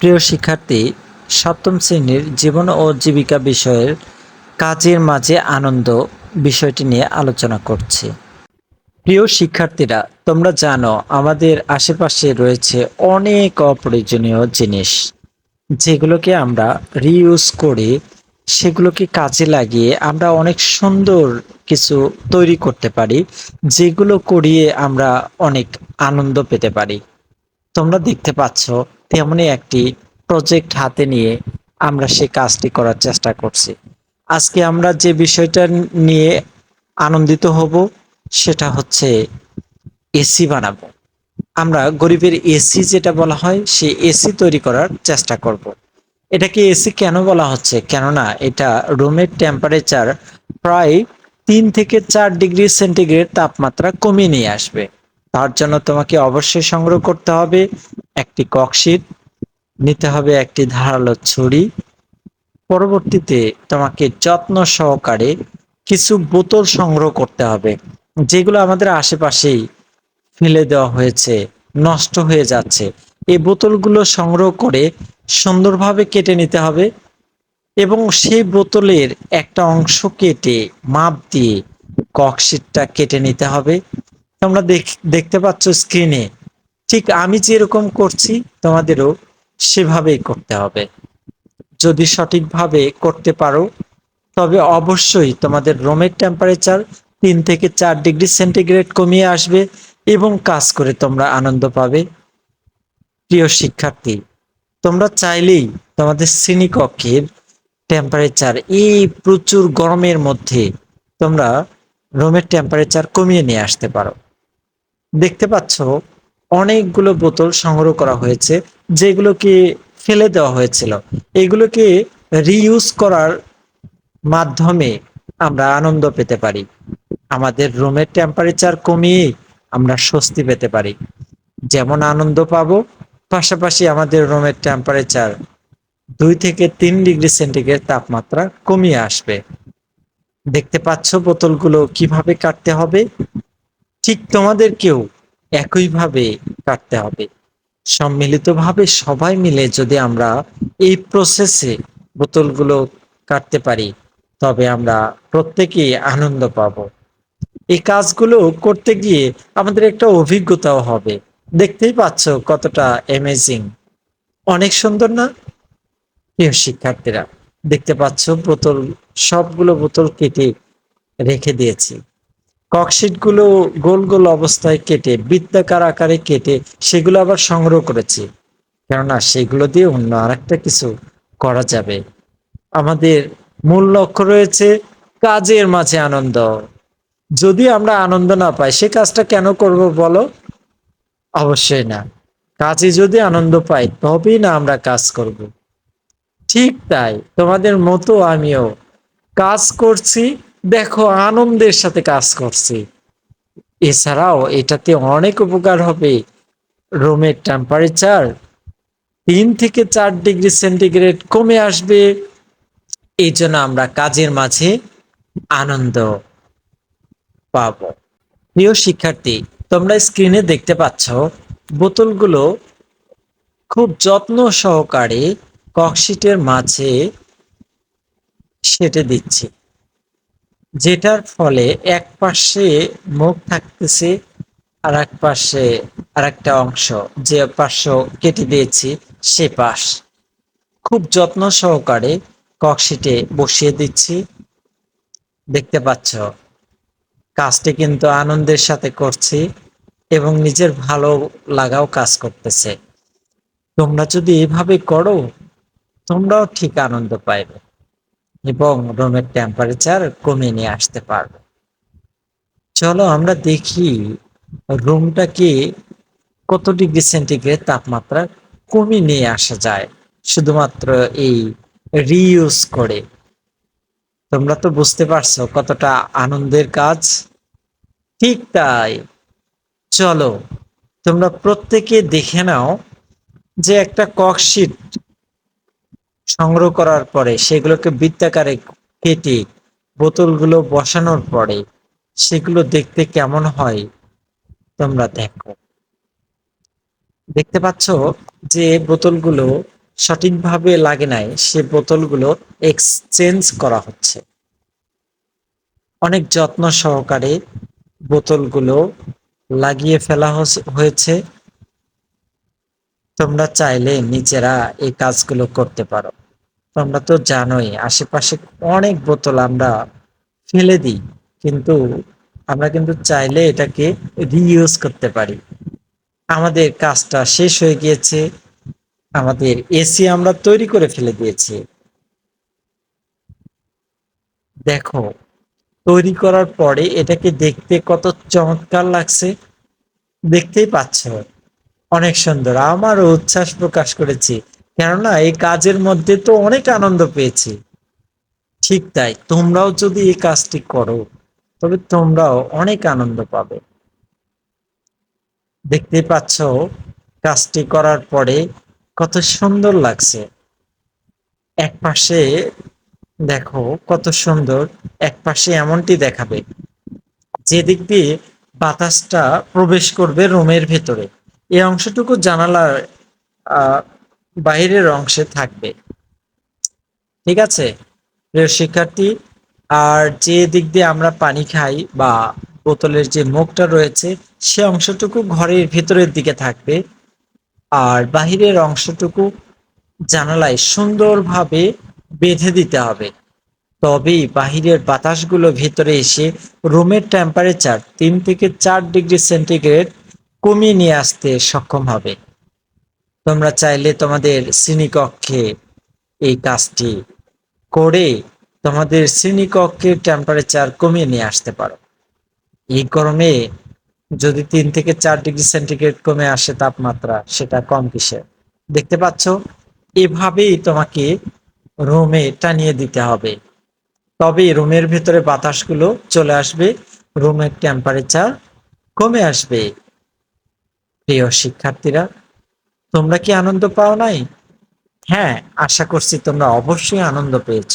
প্রিয় শিক্ষার্থী, সপ্তম শ্রেণির জীবন ও জীবিকা বিষয়ের কাজের মাঝে আনন্দ বিষয়টি নিয়ে আলোচনা করছি। প্রিয় শিক্ষার্থীরা, তোমরা জানো, আমাদের আশেপাশে রয়েছে অনেক অপ্রয়োজনীয় জিনিস, যেগুলোকে আমরা রিইউজ করে সেগুলোকে কাজে লাগিয়ে আমরা অনেক সুন্দর কিছু তৈরি করতে পারি, যেগুলো করিয়ে আমরা অনেক আনন্দ পেতে পারি। তোমরা দেখতে পাচ্ছ তেমনই একটি প্রজেক্ট হাতে নিয়ে আমরা সেই কাজটি করার চেষ্টা করছি। আজকে আমরা যে বিষয়টা নিয়ে আনন্দিত হব, সেটা হচ্ছে এসি বানাবো। আমরা গরিবের এসি যেটা বলা হয় সে এসি তৈরি করার চেষ্টা করব। এটাকে এসি কেন বলা হচ্ছে? কেননা এটা রুমের টেম্পারেচার প্রায় তিন থেকে চার ডিগ্রি সেন্টিগ্রেড তাপমাত্রা কমিয়ে নিয়ে আসবে। তার জন্য তোমাকে অবশ্যই সংগ্রহ করতে হবে একটি ককশিট, নিতে হবে একটি ধারালো ছুরি। পরবর্তীতে তোমাকে যত্ন সহকারে কিছু বোতল সংগ্রহ করতে হবে, যেগুলো আমাদের আশেপাশেই ফেলে দেওয়া হয়েছে, নষ্ট হয়ে যাচ্ছে। এই বোতলগুলো সংগ্রহ করে সুন্দরভাবে কেটে নিতে হবে এবং সেই বোতলের একটা অংশ কেটে মাপ দিয়ে ককশিটটা কেটে নিতে হবে। তোমরা দেখতে পাচ্ছ স্ক্রিনে ঠিক আমি যেরকম করছি, তোমাদেরও সেভাবেই করতে হবে। যদি সঠিকভাবে করতে পারো, তবে অবশ্যই তোমাদের রুমের টেম্পারেচার তিন থেকে চার ডিগ্রি সেন্টিগ্রেড কমিয়ে আসবে এবং কাজ করে তোমরা আনন্দ পাবে। প্রিয় শিক্ষার্থী, তোমরা চাইলেই তোমাদের শ্রেণীকক্ষের টেম্পারেচার এই প্রচুর গরমের মধ্যে তোমরা রুমের টেম্পারেচার কমিয়ে নিয়ে আসতে পারো। দেখতে পাচ্ছ অনেকগুলো বোতল সংগ্রহ করা হয়েছে, যেগুলোকে ফেলে দেওয়া হয়েছিল। এগুলোকে রিইউজ করার মাধ্যমে আমরা আনন্দ পেতে পারি। আমাদের রুমের টেম্পারেচার কমিয়ে আমরা স্বস্তি পেতে পারি। যেমন আনন্দ পাবো, পাশাপাশি আমাদের রুমের টেম্পারেচার দুই থেকে তিন ডিগ্রি সেন্টিগ্রেড তাপমাত্রা কমিয়ে আসবে। দেখতে পাচ্ছ বোতলগুলো কীভাবে কাটতে হবে? ঠিক তোমাদেরকেও একইভাবে কাটতে হবে। সম্মিলিতভাবে সবাই মিলে যদি আমরা এই প্রসেসে বোতলগুলো কাটতে পারি, তবে আমরা প্রত্যেকেই আনন্দ পাব। এই কাজগুলো করতে গিয়ে আমাদের একটা অভিজ্ঞতাও হবে। দেখতেই পাচ্ছ কতটা অ্যামেজিং অনেক সুন্দর না? প্রিয় শিক্ষার্থীরা, দেখতে পাচ্ছ বোতল, সবগুলো বোতল কেটে রেখে দিয়েছি। ককশিটগুলো গোল গোল অবস্থায় কেটে, বৃত্তাকার আকারে কেটে, সেগুলো আবার সংগ্রহ করেছি। কেননা সেগুলো দিয়ে অন্য আরেকটা কিছু করা যাবে। আমাদের মূল লক্ষ্য রয়েছে কাজের মাঝে আনন্দ। যদি আমরা আনন্দ না পাই, সে কাজটা কেন করব বলো? অবশ্যই না। কাজে যদি আনন্দ পাই, তবেই না আমরা কাজ করব। ঠিক তাই তোমাদের মতো আমিও কাজ করছি দেখো, আনন্দের সাথে কাজ করছি। এছাড়াও এটাতে অনেক উপকার হবে। রুমের টেম্পারেচার তিন থেকে চার ডিগ্রি সেন্টিগ্রেড কমে আসবে। এই জন্য আমরা কাজের মাঝে আনন্দ পাব। প্রিয় শিক্ষার্থী, তোমরা স্ক্রিনে দেখতে পাচ্ছ, বোতলগুলো খুব যত্ন সহকারে ককশিটের মাঝে সেটে দিচ্ছি। যেটার ফলে এক পাশে মুখ থাকতেছে আর এক পাশে আর একটা অংশ, যে পার্শ্ব কেটে দিয়েছি সে পাশ। খুব যত্ন সহকারে ককশিটে বসিয়ে দিচ্ছি। দেখতে পাচ্ছ, কাজটি কিন্তু আনন্দের সাথে করছি এবং নিজের ভালো লাগাও কাজ করতেছে। তোমরা যদি এভাবে করো, তোমরাও ঠিক আনন্দ পাইবে। এবং রুমের টেম্পারেচার কমিয়ে নিয়ে আসতে পারবে। চলো আমরা দেখি রুমটাকে কত ডিগ্রি সেন্টিগ্রেড তাপমাত্রা কমিয়ে নিয়ে আসা যায়, শুধুমাত্র এই রিইউজ করে। তোমরা তো বুঝতে পারছ কতটা আনন্দের কাজ। ঠিক তাই। চলো তোমরা প্রত্যেকে দেখে নাও যে একটা ককশিট সংগ্রহ করার পরে সেগুলোকে বৃত্তাকারে কেটে বোতলগুলো বসানোর পরে সেগুলো দেখতে কেমন হয় তোমরা দেখো। দেখতে পাচ্ছ যে বোতলগুলো সঠিকভাবে লাগে নাই, সে বোতলগুলো এক্সচেঞ্জ করা হচ্ছে। অনেক যত্ন সহকারে বোতলগুলো লাগিয়ে ফেলা হয়েছে। তোমরা চাইলে নিজেরা এই কাজগুলো করতে পারো। তোমরা তো জানোই, আশেপাশে অনেক বোতল আমরা ফেলে দিই, কিন্তু আমরা কিন্তু চাইলে এটাকে রিইউজ করতে পারি। আমাদের কাজটা শেষ হয়ে গিয়েছে, আমাদের এসি আমরা তৈরি করে ফেলে দিয়েছি। দেখো, তৈরি করার পরে এটাকে দেখতে কত চমৎকার লাগছে, দেখতেই পাচ্ছ। অনেক সুন্দর, আমারও উচ্ছ্বাস প্রকাশ করেছি। কেননা এই কাজের মধ্যে তো অনেক আনন্দ পেয়েছি। ঠিক তাই, তোমরাও যদি এই কাজটি করো, তবে তোমরাও অনেক আনন্দ পাবে। দেখতে পাচ্ছ, কাজটি করার পরে কত সুন্দর লাগছে। এক পাশে দেখো কত সুন্দর, এক পাশে এমনটি দেখাবে। যে দিক দিয়ে বাতাসটা প্রবেশ করবে রুমের ভেতরে। এই অংশটুকু জানালার বাইরের অংশে থাকবে। ঠিক আছে? প্রিয় শিক্ষার্থী, আর যে দিক দিয়ে আমরা পানি খাই বা বোতলের যে মুখটা রয়েছে, সে অংশটুকু ঘরের ভিতরের দিকে থাকবে। আর বাহিরের অংশটুকু জানালায় সুন্দরভাবে বেঁধে দিতে হবে। তবেই বাহিরের বাতাসগুলো ভেতরে এসে রুমের টেম্পারেচার তিন থেকে চার ডিগ্রি সেন্টিগ্রেড কমিয়ে নিয়ে আসতে সক্ষম হবে। তোমরা চাইলে তোমাদের শ্রেণীকক্ষে এই কাজটি করে তোমাদের শ্রেণীকক্ষের টেম্পারেচার কমিয়ে নিয়ে আসতে পারো। এই গরমে যদি তিন থেকে চার ডিগ্রি সেন্টিগ্রেড কমে আসে তাপমাত্রা, সেটা কম কিসের দেখতে পাচ্ছ, এভাবেই তোমাকে রুমে টানিয়ে দিতে হবে। তবে রুমের ভেতরে বাতাসগুলো চলে আসবে, রুমের টেম্পারেচার কমে আসবে। প্রিয় শিক্ষার্থীরা তোমরা কি আনন্দ পাও নাই? হ্যাঁ আশা করছি তোমরা অবশ্যই আনন্দ পেয়েছ।